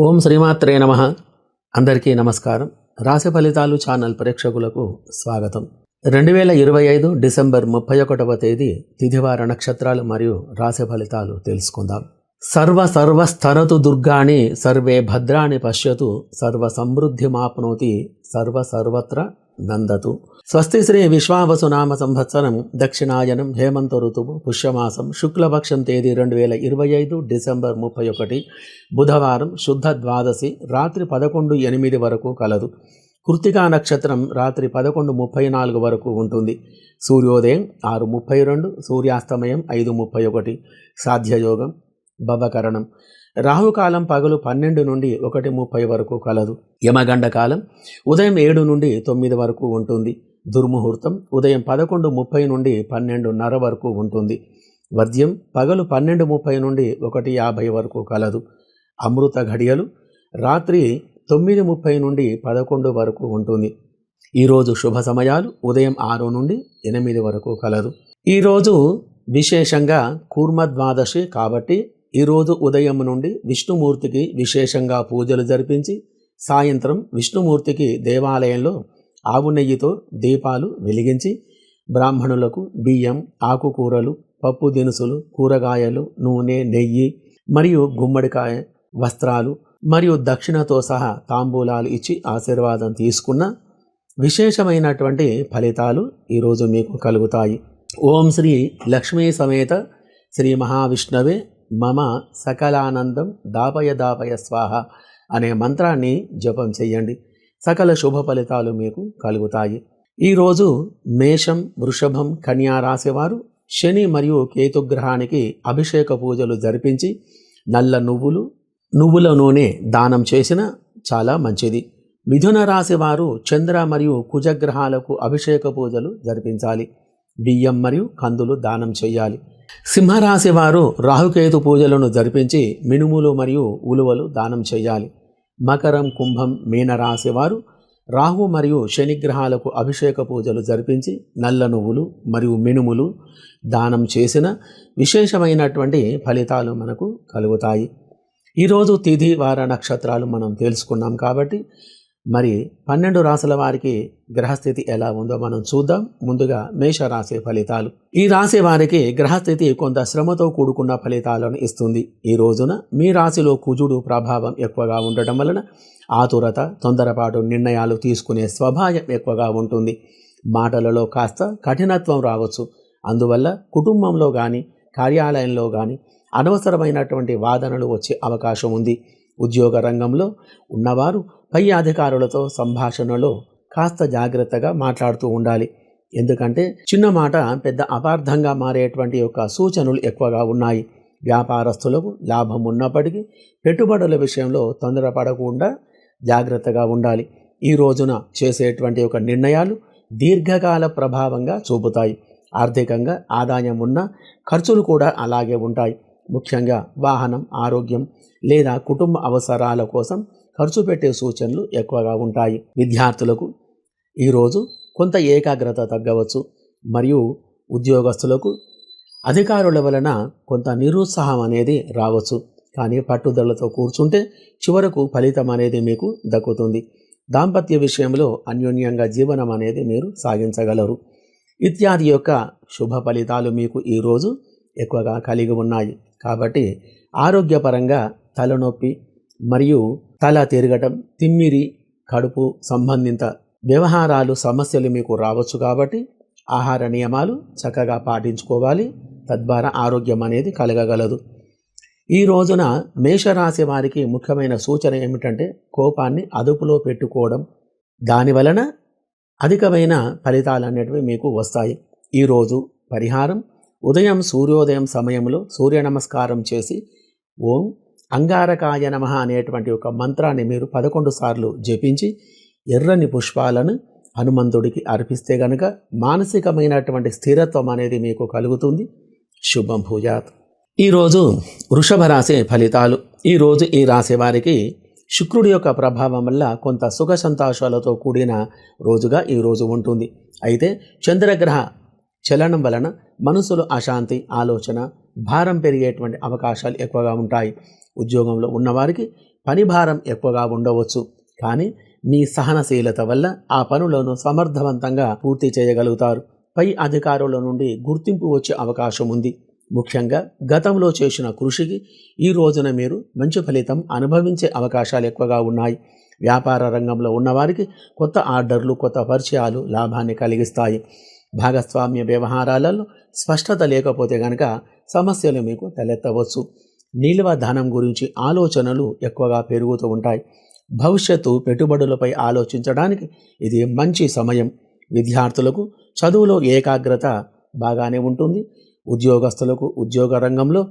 ఓం శ్రీమాత్రే నమ. అందరికీ నమస్కారం. రాశి ఫలితాలు ఛానల్ ప్రేక్షకులకు స్వాగతం. రెండు వేల ఇరవై ఐదు డిసెంబర్ ముప్పై ఒకటవ తేదీ తిథివార నక్షత్రాలు మరియు రాశి ఫలితాలు తెలుసుకుందాం. సర్వ సర్వ స్తరతు దుర్గాణి సర్వే భద్రాణి పశ్యతు సర్వ సమృద్ధిమాప్నోతి సర్వ సర్వత్ర నందతు. స్వస్తి శ్రీ విశ్వావసు నామ సంవత్సరం దక్షిణాయనం హేమంత ఋతువు పుష్యమాసం శుక్లపక్షం తేదీ రెండు వేల ఇరవై ఐదు డిసెంబర్ ముప్పై ఒకటి బుధవారం శుద్ధ ద్వాదశి రాత్రి పదకొండు ఎనిమిది వరకు కలదు. కృతికా నక్షత్రం రాత్రి పదకొండు ముప్పై నాలుగు వరకు ఉంటుంది. సూర్యోదయం ఆరు ముప్పై రెండు సూర్యాస్తమయం ఐదు ముప్పై ఒకటి. సాధ్యయోగం భవకరణం. రాహుకాలం పగలు పన్నెండు నుండి ఒకటి ముప్పై వరకు కలదు. యమగండ కాలం ఉదయం ఏడు నుండి తొమ్మిది వరకు ఉంటుంది. దుర్ముహూర్తం ఉదయం పదకొండు ముప్పై నుండి పన్నెండున్నర వరకు ఉంటుంది. వర్జ్యం పగలు పన్నెండు ముప్పై నుండి ఒకటి యాభై వరకు కలదు. అమృత ఘడియలు రాత్రి తొమ్మిది ముప్పై నుండి పదకొండు వరకు ఉంటుంది. ఈరోజు శుభ సమయాలు ఉదయం ఆరు నుండి ఎనిమిది వరకు కలదు. ఈరోజు విశేషంగా కూర్మద్వాదశి కాబట్టి ఈరోజు ఉదయం నుండి విష్ణుమూర్తికి విశేషంగా పూజలు జరిపించి సాయంత్రం విష్ణుమూర్తికి దేవాలయంలో ఆవు నెయ్యితో దీపాలు వెలిగించి బ్రాహ్మణులకు బియ్యం ఆకుకూరలు పప్పు దినుసులు కూరగాయలు నూనె నెయ్యి మరియు గుమ్మడికాయ వస్త్రాలు మరియు దక్షిణతో సహా తాంబూలాలు ఇచ్చి ఆశీర్వాదం తీసుకున్న విశేషమైనటువంటి ఫలితాలు ఈరోజు మీకు కలుగుతాయి. ఓం శ్రీ లక్ష్మీ సమేత శ్రీ మహావిష్ణవే మమ సకలానందం దాపయ దాపయ స్వాహ అనే మంత్రాన్ని జపం చేయండి. సకల శుభ ఫలితాలు మీకు కలుగుతాయి. ఈరోజు మేషం వృషభం కన్యా రాశివారు శని మరియు కేతుగ్రహానికి అభిషేక పూజలు జరిపించి నల్ల నువ్వులు నువ్వుల నూనె దానం చేసిన చాలా మంచిది. మిథున రాశి వారు చంద్ర మరియు కుజగ్రహాలకు అభిషేక పూజలు జరిపించాలి. బియ్యం మరియు కందులు దానం చేయాలి. సింహరాశి వారు రాహుకేతు పూజలను జరిపించి మినుములు మరియు ఉలువలు దానం చేయాలి. మకరం కుంభం మీనరాశి వారు రాహు మరియు శనిగ్రహాలకు అభిషేక పూజలు జరిపించి నల్ల నువ్వులు మరియు మినుములు దానం చేసిన విశేషమైనటువంటి ఫలితాలు మనకు కలుగుతాయి. ఈరోజు తిథి వార నక్షత్రాలు మనం తెలుసుకున్నాం కాబట్టి మరి పన్నెండు రాశుల వారికి గ్రహస్థితి ఎలా ఉందో మనం చూద్దాం. ముందుగా మేషరాశి ఫలితాలు. ఈ రాశి వారికి గ్రహస్థితి కొంత శ్రమతో కూడుకున్న ఫలితాలను ఇస్తుంది. ఈ రోజున మీ రాశిలో కుజుడు ప్రభావం ఎక్కువగా ఉండటం వలన ఆతురత తొందరపాటు నిర్ణయాలు తీసుకునే స్వభావం ఎక్కువగా ఉంటుంది. మాటలలో కాస్త కఠినత్వం రావచ్చు. అందువల్ల కుటుంబంలో కానీ కార్యాలయంలో కానీ అనవసరమైనటువంటి వాదనలు వచ్చే అవకాశం ఉంది. ఉద్యోగ రంగంలో ఉన్నవారు పై అధికారులతో సంభాషణలో కాస్త జాగ్రత్తగా మాట్లాడుతూ ఉండాలి. ఎందుకంటే చిన్న మాట పెద్ద అపార్థంగా మారేటువంటి యొక్క సూచనలు ఎక్కువగా ఉన్నాయి. వ్యాపారస్తులకు లాభం ఉన్నప్పటికీ పెట్టుబడుల విషయంలో తొందరపడకుండా జాగ్రత్తగా ఉండాలి. ఈ రోజున చేసేటువంటి ఒక నిర్ణయాలు దీర్ఘకాల ప్రభావంగా చూపుతాయి. ఆర్థికంగా ఆదాయం ఉన్న ఖర్చులు కూడా అలాగే ఉంటాయి. ముఖ్యంగా వాహనం ఆరోగ్యం లేదా కుటుంబ అవసరాల కోసం ఖర్చు పెట్టే సూచనలు ఎక్కువగా ఉంటాయి. విద్యార్థులకు ఈరోజు కొంత ఏకాగ్రత తగ్గవచ్చు మరియు ఉద్యోగస్తులకు అధికారుల వలన కొంత నిరుత్సాహం అనేది రావచ్చు. కానీ పట్టుదలతో కూర్చుంటే చివరకు ఫలితం అనేది మీకు దక్కుతుంది. దాంపత్య విషయంలో అన్యోన్యంగా జీవనం అనేది మీరు సాగించగలరు. ఇత్యాది యొక్క శుభ ఫలితాలు మీకు ఈరోజు ఎక్కువగా కలిగి ఉన్నాయి. కాబట్టి ఆరోగ్యపరంగా తలనొప్పి మరియు తల తిరగటం తిమ్మిరి కడుపు సంబంధిత వ్యవహారాలు సమస్యలు మీకు రావచ్చు కాబట్టి ఆహార నియమాలు చక్కగా పాటించుకోవాలి. తద్వారా ఆరోగ్యం అనేది కలగగలదు. ఈ రోజున మేషరాశి వారికి ముఖ్యమైన సూచన ఏమిటంటే కోపాన్ని అదుపులో పెట్టుకోవడం. దాని వలన అధికమైన ఫలితాలు అనేటివి మీకు వస్తాయి. ఈరోజు పరిహారం ఉదయం సూర్యోదయం సమయంలో సూర్య నమస్కారం చేసి ఓం అంగారకాయ నమ అనేటువంటి ఒక మంత్రాన్ని మీరు పదకొండు సార్లు జపించి ఎర్రని పుష్పాలను హనుమంతుడికి అర్పిస్తే గనుక మానసికమైనటువంటి స్థిరత్వం అనేది మీకు కలుగుతుంది. శుభం భూజాత్ ఈరోజు వృషభ రాశి ఫలితాలు. ఈరోజు ఈ రాశి వారికి శుక్రుడి యొక్క ప్రభావం వల్ల కొంత సుఖ సంతోషాలతో కూడిన రోజుగా ఈ రోజు ఉంటుంది. అయితే చంద్రగ్రహ చలనం వలన మనసులో అశాంతి ఆలోచన భారం పెరిగేటువంటి అవకాశాలు ఎక్కువగా ఉంటాయి. ఉద్యోగంలో ఉన్నవారికి పని భారం ఎక్కువగా ఉండవచ్చు. కానీ మీ సహనశీలత వల్ల ఆ పనులను సమర్థవంతంగా పూర్తి చేయగలుగుతారు. పై అధికారుల నుండి గుర్తింపు వచ్చే అవకాశం ఉంది. ముఖ్యంగా గతంలో చేసిన కృషికి ఈ రోజున మీరు మంచి ఫలితం అనుభవించే అవకాశాలు ఎక్కువగా ఉన్నాయి. వ్యాపార రంగంలో ఉన్నవారికి కొత్త ఆర్డర్లు కొత్త పరిచయాలు లాభాన్ని కలిగిస్తాయి. భాగస్వామ్య వ్యవహారాలలో స్పష్టత లేకపోతే కనుక సమస్యలు మీకు తలెత్తవచ్చు. నిల్వ ధనం గురించి ఆలోచనలు ఎక్కువగా పెరుగుతూ ఉంటాయి. భవిష్యత్తు పెట్టుబడులపై ఆలోచించడానికి ఇది మంచి సమయం. విద్యార్థులకు చదువులో ఏకాగ్రత బాగానే ఉంటుంది. ఉద్యోగస్తులకు ఉద్యోగ రంగంలో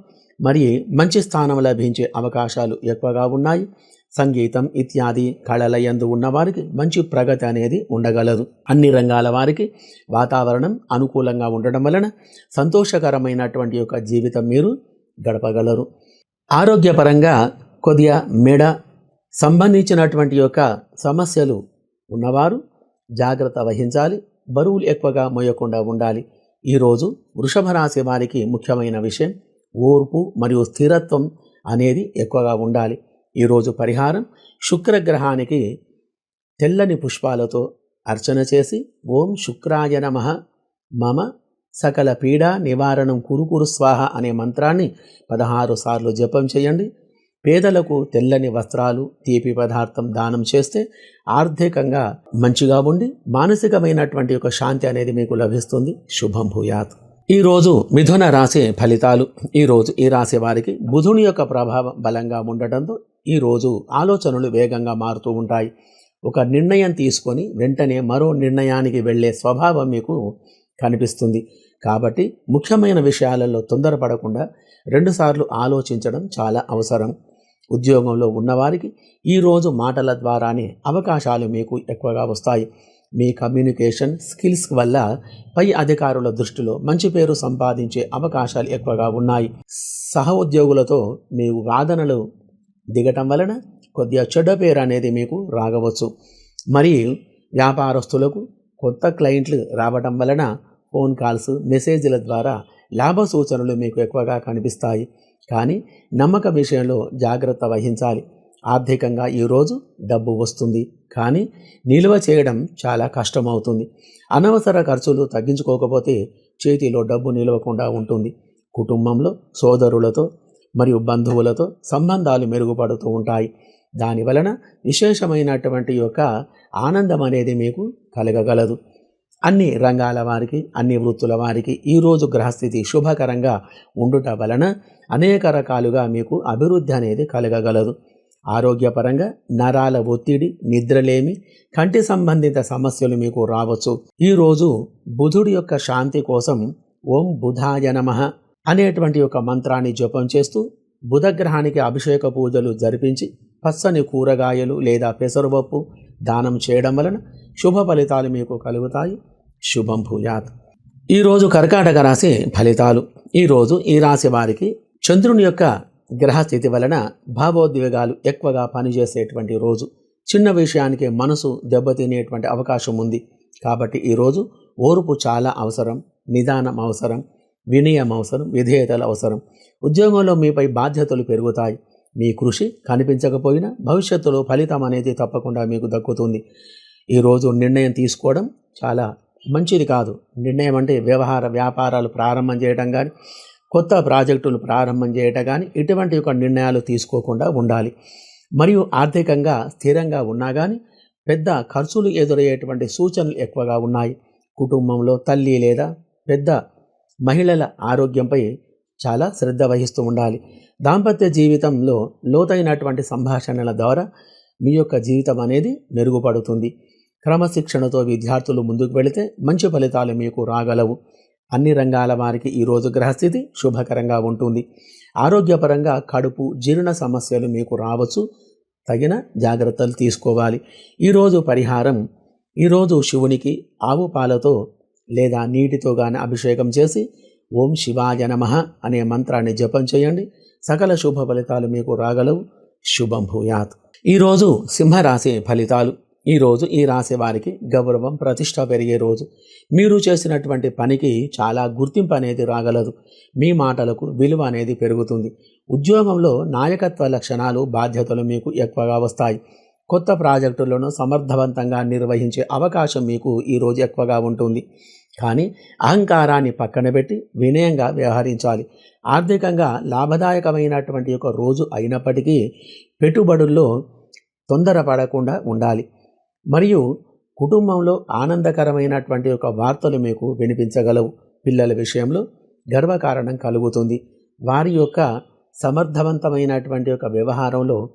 మరి మంచి స్థానం లభించే అవకాశాలు ఎక్కువగా ఉన్నాయి. సంగీతం ఇత్యాది కళలయందు ఉన్నవారికి మంచి ప్రగతి అనేది ఉండగలదు. అన్ని రంగాల వారికి వాతావరణం అనుకూలంగా ఉండడం వలన సంతోషకరమైనటువంటి యొక్క జీవితం మీరు గడపగలరు. ఆరోగ్యపరంగా కొద్దిగా మెడ సంబంధించినటువంటి యొక్క సమస్యలు ఉన్నవారు జాగ్రత్త వహించాలి. బరువులు ఎక్కువగా మోయకుండా ఉండాలి. ఈరోజు వృషభ రాశి వారికి ముఖ్యమైన విషయం ఓర్పు మరియు స్థిరత్వం అనేది ఎక్కువగా ఉండాలి. ఈరోజు పరిహారం శుక్రగ్రహానికి తెల్లని పుష్పాలతో అర్చన చేసి ఓం శుక్రాయ నమ. మమ సకల పీడా నివారణం కురుకురు స్వాహ అనే మంత్రాన్ని పదహారు సార్లు జపం చేయండి. పేదలకు తెల్లని వస్త్రాలు తీపి పదార్థం దానం చేస్తే ఆర్థికంగా మంచిగా ఉండి మానసికమైనటువంటి ఒక శాంతి అనేది మీకు లభిస్తుంది. శుభం భూయాత్. ఈరోజు మిథున రాశి ఫలితాలు. ఈరోజు ఈ రాశి వారికి బుధుని యొక్క ప్రభావం బలంగా ఉండటంతో ఈరోజు ఆలోచనలు వేగంగా మారుతూ ఉంటాయి. ఒక నిర్ణయం తీసుకొని వెంటనే మరో నిర్ణయానికి వెళ్ళే స్వభావం మీకు కనిపిస్తుంది. కాబట్టి ముఖ్యమైన విషయాలలో తొందరపడకుండా రెండుసార్లు ఆలోచించడం చాలా అవసరం. ఉద్యోగంలో ఉన్నవారికి ఈరోజు మాటల ద్వారానే అవకాశాలు మీకు ఎక్కువగా వస్తాయి. మీ కమ్యూనికేషన్ స్కిల్స్ వల్ల పై అధికారుల దృష్టిలో మంచి పేరు సంపాదించే అవకాశాలు ఎక్కువగా ఉన్నాయి. సహ ఉద్యోగులతో మీ వాదనలు దిగటం వలన కొద్దిగా చెడ్డ పేరు అనేది మీకు రాగవచ్చు. మరియు వ్యాపారస్తులకు కొత్త క్లయింట్లు రావటం వలన ఫోన్ కాల్స్ మెసేజ్ల ద్వారా లాభ సూచనలు మీకు ఎక్కువగా కనిపిస్తాయి. కానీ నమ్మక విషయంలో జాగ్రత్త వహించాలి. ఆర్థికంగా ఈరోజు డబ్బు వస్తుంది. కానీ నిల్వ చేయడం చాలా కష్టమవుతుంది. అనవసర ఖర్చులు తగ్గించుకోకపోతే చేతిలో డబ్బు నిలవకుండా ఉంటుంది. కుటుంబంలో సోదరులతో మరియు బంధువులతో సంబంధాలు మెరుగుపడుతూ ఉంటాయి. దాని వలన విశేషమైనటువంటి యొక్క ఆనందం అనేది మీకు కలగగలదు. అన్ని రంగాల వారికి అన్ని వృత్తుల వారికి ఈరోజు గ్రహస్థితి శుభకరంగా ఉండుట వలన అనేక రకాలుగా మీకు అభివృద్ధి అనేది కలగగలదు. ఆరోగ్యపరంగా నరాల ఒత్తిడి నిద్రలేమి కంటి సంబంధిత సమస్యలు మీకు రావచ్చు. ఈరోజు బుధుడి యొక్క శాంతి కోసం ఓం బుధాయ నమః. అనేటువంటి ఒక మంత్రాన్ని జపం చేస్తూ బుధగ్రహానికి అభిషేక పూజలు జరిపించి పచ్చని కూరగాయలు లేదా పెసరుపప్పు దానం చేయడం వలన శుభ ఫలితాలు మీకు కలుగుతాయి. శుభం భూయాత్. ఈరోజు కర్కాటక రాశి ఫలితాలు. ఈరోజు ఈ రాశి వారికి చంద్రుని యొక్క గ్రహస్థితి వలన భావోద్వేగాలు ఎక్కువగా పనిచేసేటువంటి రోజు. చిన్న విషయానికి మనసు దెబ్బతినేటువంటి అవకాశం ఉంది. కాబట్టి ఈరోజు ఓర్పు చాలా అవసరం నిదానం అవసరం. వినయం అవసరం విధేయతలు అవసరం. ఉద్యోగంలో మీపై బాధ్యతలు పెరుగుతాయి. మీ కృషి కనిపించకపోయినా భవిష్యత్తులో ఫలితం అనేది తప్పకుండా మీకు దక్కుతుంది. ఈరోజు నిర్ణయం తీసుకోవడం చాలా మంచిది కాదు. నిర్ణయం అంటే వ్యవహార వ్యాపారాలు ప్రారంభం చేయడం కానీ కొత్త ప్రాజెక్టులు ప్రారంభం చేయటం కానీ ఇటువంటి ఒక నిర్ణయాలు తీసుకోకుండా ఉండాలి. మరియు ఆర్థికంగా స్థిరంగా ఉన్నా కానీ పెద్ద ఖర్చులు ఎదురయ్యేటువంటి సూచనలు ఎక్కువగా ఉన్నాయి. కుటుంబంలో తల్లి లేదా పెద్ద మహిళల ఆరోగ్యంపై చాలా శ్రద్ధ వహిస్తూ ఉండాలి. దాంపత్య జీవితంలో లోతైనటువంటి సంభాషణల ద్వారా మీ యొక్క జీవితం అనేది మెరుగుపడుతుంది. క్రమశిక్షణతో విద్యార్థులు ముందుకు వెళితే మంచి ఫలితాలు మీకు రాగలవు. అన్ని రంగాల వారికి ఈరోజు గ్రహస్థితి శుభకరంగా ఉంటుంది. ఆరోగ్యపరంగా కడుపు జీర్ణ సమస్యలు మీకు రావచ్చు. తగిన జాగ్రత్తలు తీసుకోవాలి. ఈరోజు పరిహారం ఈరోజు శివునికి ఆవు పాలతో లేదా నీటితో గాని అభిషేకం చేసి ఓం శివాయ నమ అనే మంత్రాన్ని జపం చేయండి. సకల శుభ ఫలితాలు మీకు రాగలవు. శుభం భూయాత్. ఈరోజు సింహరాశి ఫలితాలు. ఈరోజు ఈ రాశి వారికి గౌరవం ప్రతిష్ట పెరిగే రోజు. మీరు చేసినటువంటి పనికి చాలా గుర్తింపు అనేది రాగలదు. మీ మాటలకు విలువ అనేది పెరుగుతుంది. ఉద్యోగంలో నాయకత్వ లక్షణాలు బాధ్యతలు మీకు ఎక్కువగా వస్తాయి. కొత్త ప్రాజెక్టులను సమర్థవంతంగా నిర్వహించే అవకాశం మీకు ఈరోజు ఎక్కువగా ఉంటుంది. కానీ అహంకారాన్ని పక్కన పెట్టి వినయంగా వ్యవహరించాలి. ఆర్థికంగా లాభదాయకమైనటువంటి ఒక రోజు అయినప్పటికీ పెట్టుబడుల్లో తొందరపడకుండా ఉండాలి. మరియు కుటుంబంలో ఆనందకరమైనటువంటి ఒక వార్తలు మీకు వినిపించగలవు. పిల్లల విషయంలో గర్వకారణం కలుగుతుంది. వారి యొక్క సమర్థవంతమైనటువంటి ఒక వ్యవహారంలో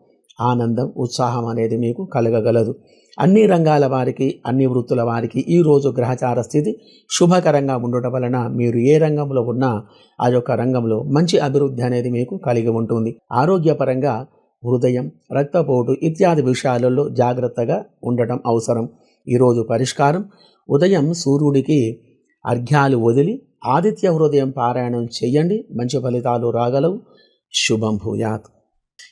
ఆనందం ఉత్సాహం అనేది మీకు కలగగలదు. అన్ని రంగాల వారికి అన్ని వృత్తుల వారికి ఈరోజు గ్రహచార స్థితి శుభకరంగా ఉండటం వలన మీరు ఏ రంగంలో ఉన్నా ఆ యొక్క రంగంలో మంచి అభివృద్ధి అనేది మీకు కలిగి ఉంటుంది. ఆరోగ్యపరంగా హృదయం రక్తపోటు ఇత్యాది విషయాలలో జాగ్రత్తగా ఉండటం అవసరం. ఈరోజు పరిష్కారం ఉదయం సూర్యుడికి అర్ఘ్యాలు వదిలి ఆదిత్య హృదయం పారాయణం చేయండి. మంచి ఫలితాలు రాగలవు. శుభం భూయాత్.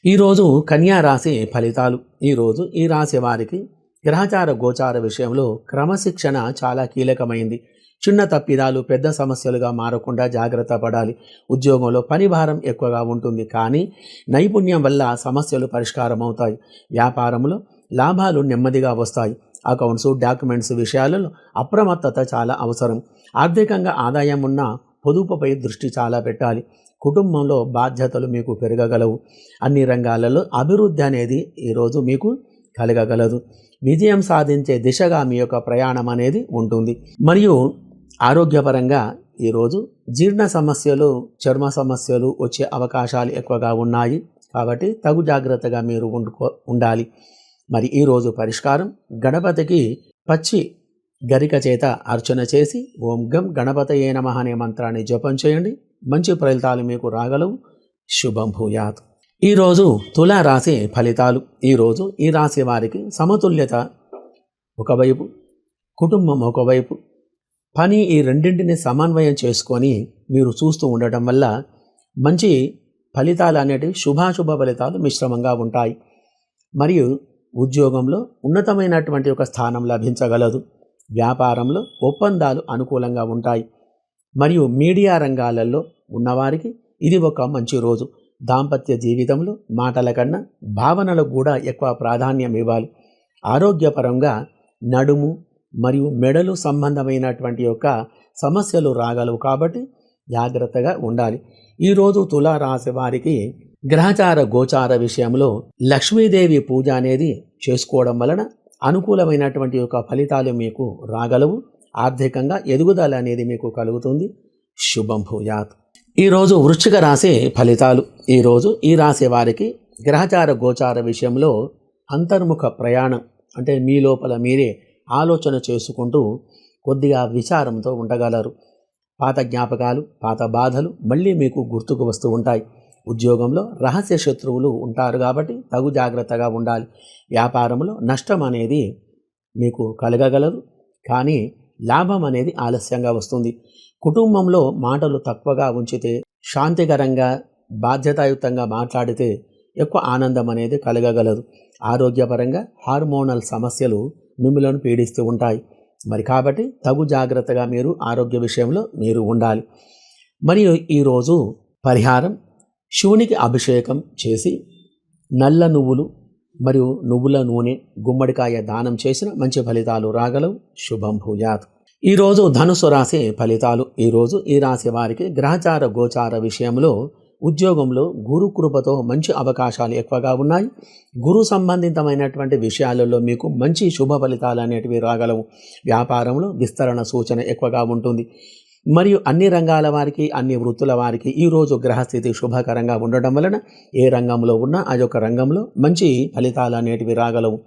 ఈరోజు కన్యా రాశి ఫలితాలు. ఈరోజు ఈ రాశి వారికి గ్రహచార గోచార విషయంలో క్రమశిక్షణ చాలా కీలకమైంది. చిన్న తప్పిదాలు పెద్ద సమస్యలుగా మారకుండా జాగ్రత్త పడాలి. ఉద్యోగంలో పని భారం ఎక్కువగా ఉంటుంది కానీ నైపుణ్యం వల్ల సమస్యలు పరిష్కారం అవుతాయి. వ్యాపారంలో లాభాలు నెమ్మదిగా వస్తాయి. అకౌంట్స్ డాక్యుమెంట్స్ విషయాలలో అప్రమత్తత చాలా అవసరం. ఆర్థికంగా ఆదాయం ఉన్న పొదుపుపై దృష్టి చాలా పెట్టాలి. కుటుంబంలో బాధ్యతలు మీకు పెరగగలవు. అన్ని రంగాలలో అభివృద్ధి అనేది ఈరోజు మీకు కలగగలదు. విజయం సాధించే దిశగా మీ యొక్క ప్రయాణం అనేది ఉంటుంది. మరియు ఆరోగ్యపరంగా ఈరోజు జీర్ణ సమస్యలు చర్మ సమస్యలు వచ్చే అవకాశాలు ఎక్కువగా ఉన్నాయి. కాబట్టి తగు జాగ్రత్తగా మీరు ఉండుకో ఉండాలి. మరి ఈరోజు పరిష్కారం గణపతికి పచ్చి గరిక చేత అర్చన చేసి ఓం గం గణపతయే నమ అనే మంత్రాన్ని జపం చేయండి. మంచి ఫలితాలు మీకు రాగలవు. శుభం భూయాత్. ఈరోజు తులా రాశి ఫలితాలు. ఈరోజు ఈ రాశి వారికి సమతుల్యత ఒకవైపు కుటుంబం ఒకవైపు పని ఈ రెండింటిని సమన్వయం చేసుకొని మీరు చూస్తూ ఉండటం వల్ల మంచి ఫలితాలు అనేటివి శుభాశుభ ఫలితాలు మిశ్రమంగా ఉంటాయి. మరియు ఉద్యోగంలో ఉన్నతమైనటువంటి ఒక స్థానం లభించగలదు. వ్యాపారంలో ఒప్పందాలు అనుకూలంగా ఉంటాయి. మరియు మీడియా రంగాలలో ఉన్నవారికి ఇది ఒక మంచి రోజు. దాంపత్య జీవితంలో మాటల కన్నా భావనలకు కూడా ఎక్కువ ప్రాధాన్యం ఇవ్వాలి. ఆరోగ్యపరంగా నడుము మరియు మెడలు సంబంధమైనటువంటి యొక్క సమస్యలు రాగలవు కాబట్టి జాగ్రత్తగా ఉండాలి. ఈరోజు తులారాశి వారికి గ్రహచార గోచార విషయంలో లక్ష్మీదేవి పూజ అనేది చేసుకోవడం వలన అనుకూలమైనటువంటి యొక్క ఫలితాలు మీకు రాగలవు. ఆర్థికంగా ఎదుగుదల అనేది మీకు కలుగుతుంది. శుభం భూయాత్. ఈరోజు వృశ్చిక రాశి ఫలితాలు. ఈరోజు ఈ రాశి వారికి గ్రహచార గోచార విషయంలో అంతర్ముఖ ప్రయాణం అంటే మీ లోపల మీరే ఆలోచన చేసుకుంటూ కొద్దిగా విచారంతో ఉండగలరు. పాత జ్ఞాపకాలు పాత బాధలు మళ్ళీ మీకు గుర్తుకు వస్తూ ఉంటాయి. ఉద్యోగంలో రహస్య శత్రువులు ఉంటారు కాబట్టి తగు జాగ్రత్తగా ఉండాలి. వ్యాపారంలో నష్టం అనేది మీకు కలగగలదు. కానీ లాభం అనేది ఆలస్యంగా వస్తుంది. కుటుంబంలో మాటలు తక్కువగా ఉంచితే శాంతికరంగా బాధ్యతాయుతంగా మాట్లాడితే ఎక్కువ ఆనందం అనేది కలగగలదు. ఆరోగ్యపరంగా హార్మోనల్ సమస్యలు మిమ్మలను పీడిస్తూ ఉంటాయి. మరి కాబట్టి తగు జాగ్రత్తగా మీరు ఆరోగ్య విషయంలో మీరు ఉండాలి. మరియు ఈరోజు పరిహారం శివునికి అభిషేకం చేసి నల్ల నువ్వులు మరియు నువ్వుల నూనె గుమ్మడికాయ దానం చేసిన మంచి ఫలితాలు రాగలవు. శుభం భూయాత్. ఈరోజు ధనుసు రాశి ఫలితాలు. ఈరోజు ఈ రాశి వారికి గ్రహచార గోచార విషయంలో ఉద్యోగంలో గురు కృపతో మంచి అవకాశాలు ఎక్కువగా ఉన్నాయి. గురు సంబంధితమైనటువంటి విషయాలలో మీకు మంచి శుభ ఫలితాలు అనేటివి రాగలవు. వ్యాపారంలో విస్తరణ సూచన ఎక్కువగా ఉంటుంది. మరియు అన్ని రంగాల వారికి అన్ని వృత్తుల వారికి ఈరోజు గ్రహస్థితి శుభకరంగా ఉండడం వలన ఏ రంగంలో ఉన్నా ఆ యొక్క రంగంలో మంచి ఫలితాలు అనేటివి రాగలవు.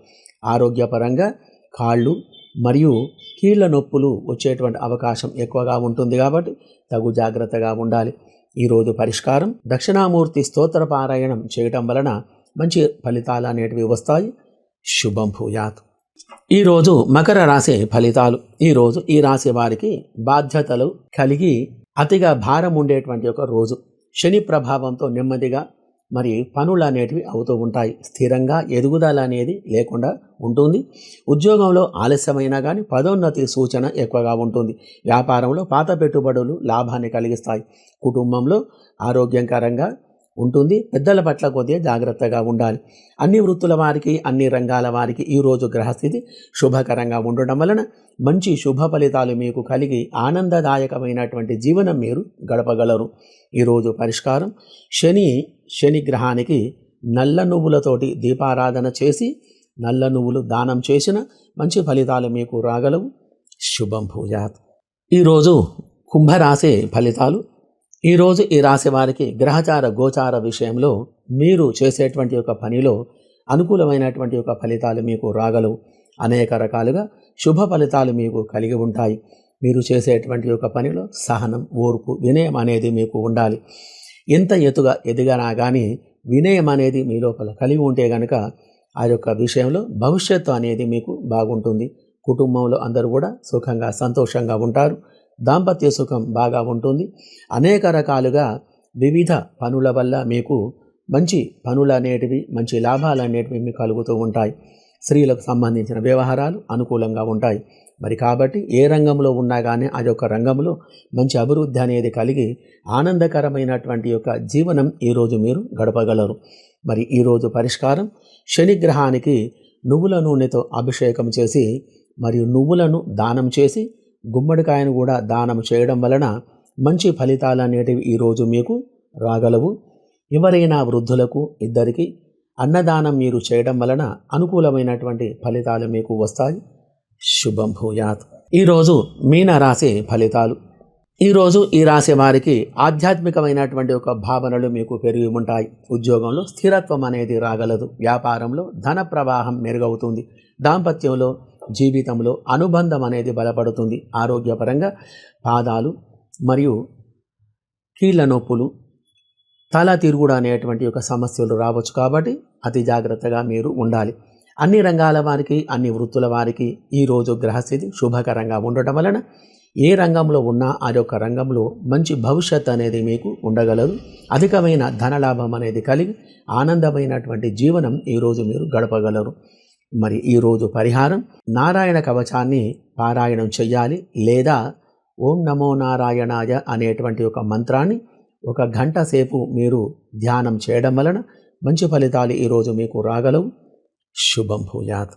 ఆరోగ్యపరంగా కాళ్ళు మరియు కీళ్ళ నొప్పులు వచ్చేటువంటి అవకాశం ఎక్కువగా ఉంటుంది కాబట్టి తగు జాగ్రత్తగా ఉండాలి. ఈరోజు పరిష్కారం దక్షిణామూర్తి స్తోత్ర పారాయణం చేయటం వలన మంచి ఫలితాలు అనేటివి వస్తాయి. శుభం భూయాత్. ఈరోజు మకర రాశి ఫలితాలు. ఈరోజు ఈ రాశి వారికి బాధ్యతలు కలిగి అతిగా భారం ఉండేటువంటి ఒక రోజు. శని ప్రభావంతో నెమ్మదిగా మరి పనులు అనేటివి అవుతూ ఉంటాయి. స్థిరంగా ఎదుగుదల అనేది లేకుండా ఉంటుంది. ఉద్యోగంలో ఆలస్యమైనా కానీ పదోన్నతి సూచన ఎక్కువగా ఉంటుంది. వ్యాపారంలో పాత పెట్టుబడులు లాభాన్ని కలిగిస్తాయి. కుటుంబంలో ఆరోగ్యకరంగా ఉంటుంది. పెద్దల పట్ల కొద్దిగా జాగ్రత్తగా ఉండాలి. అన్ని వృత్తుల వారికి అన్ని రంగాల వారికి ఈరోజు గ్రహస్థితి శుభకరంగా ఉండడం వలన మంచి శుభ ఫలితాలు మీకు కలిగి ఆనందదాయకమైనటువంటి జీవనం మీరు గడపగలరు. ఈరోజు పరిష్కారం శని శని గ్రహానికి నల్ల నువ్వులతోటి దీపారాధన చేసి నల్ల నువ్వులు దానం చేసిన మంచి ఫలితాలు మీకు రాగలవు. శుభం పూజ ఈరోజు కుంభరాశి ఫలితాలు ఈరోజు ఈ రాశి వారికి గ్రహచార గోచార విషయంలో మీరు చేసేటువంటి ఒక పనిలో అనుకూలమైనటువంటి ఒక ఫలితాలు మీకు రాగలవు. అనేక రకాలుగా శుభ ఫలితాలు మీకు కలిగి ఉంటాయి. మీరు చేసేటువంటి ఒక పనిలో సహనం ఓర్పు వినయం అనేది మీకు ఉండాలి. ఎంత ఎత్తుగా ఎదిగినా కానీ వినయం అనేది మీ లోపల కలిగి ఉంటే కనుక ఆ యొక్క విషయంలో భవిష్యత్తు అనేది మీకు బాగుంటుంది. కుటుంబంలో అందరూ కూడా సుఖంగా సంతోషంగా ఉంటారు. దాంపత్య సుఖం బాగా ఉంటుంది. అనేక రకాలుగా వివిధ పనుల వల్ల మీకు మంచి పనులు అనేటివి మంచి లాభాలు అనేటివి మీకు కలుగుతూ ఉంటాయి. స్త్రీలకు సంబంధించిన వ్యవహారాలు అనుకూలంగా ఉంటాయి. మరి కాబట్టి ఏ రంగంలో ఉన్నా కానీ అది ఒక రంగంలో మంచి అభివృద్ధి అనేది కలిగి ఆనందకరమైనటువంటి యొక్క జీవనం ఈరోజు మీరు గడపగలరు. మరి ఈరోజు పరిష్కారం శనిగ్రహానికి నువ్వుల నూనెతో అభిషేకం చేసి మరియు నువ్వులను దానం చేసి గుమ్మడికాయను కూడా దానం చేయడం వలన మంచి ఫలితాలు అనేటివి ఈరోజు మీకు రాగలవు. ఎవరైనా వృద్ధులకు ఇద్దరికి అన్నదానం మీరు చేయడం వలన అనుకూలమైనటువంటి ఫలితాలు మీకు వస్తాయి. శుభం భూయాత్. ఈరోజు మీన రాశి ఫలితాలు. ఈరోజు ఈ రాశి వారికి ఆధ్యాత్మికమైనటువంటి ఒక భావనలు మీకు పెరిగి ఉంటాయి. ఉద్యోగంలో స్థిరత్వం అనేది రాగలదు. వ్యాపారంలో ధన ప్రవాహం మెరుగవుతుంది. దాంపత్యంలో జీవితంలో అనుబంధం అనేది బలపడుతుంది. ఆరోగ్యపరంగా పాదాలు మరియు కీళ్ళ నొప్పులు తల తిరుగుడు అనేటువంటి ఒక సమస్యలు రావచ్చు కాబట్టి అతి జాగ్రత్తగా మీరు ఉండాలి. అన్ని రంగాల వారికి అన్ని వృత్తుల వారికి ఈరోజు గ్రహస్థితి శుభకరంగా ఉండటం వలన ఏ రంగంలో ఉన్నా ఆ యొక్క రంగంలో మంచి భవిష్యత్ అనేది మీకు ఉండగలదు. అధికమైన ధనలాభం అనేది కలిగి ఆనందమైనటువంటి జీవనం ఈరోజు మీరు గడపగలరు. మరి ఈరోజు పరిహారం. నారాయణ కవచాన్ని పారాయణం చెయ్యాలి లేదా ఓం నమో నారాయణాయ అనేటువంటి ఒక మంత్రాన్ని ఒక గంట సేపు మీరు ధ్యానం చేయడం వలన మంచి ఫలితాలు ఈరోజు మీకు రాగలవు. శుభం భూయాత్.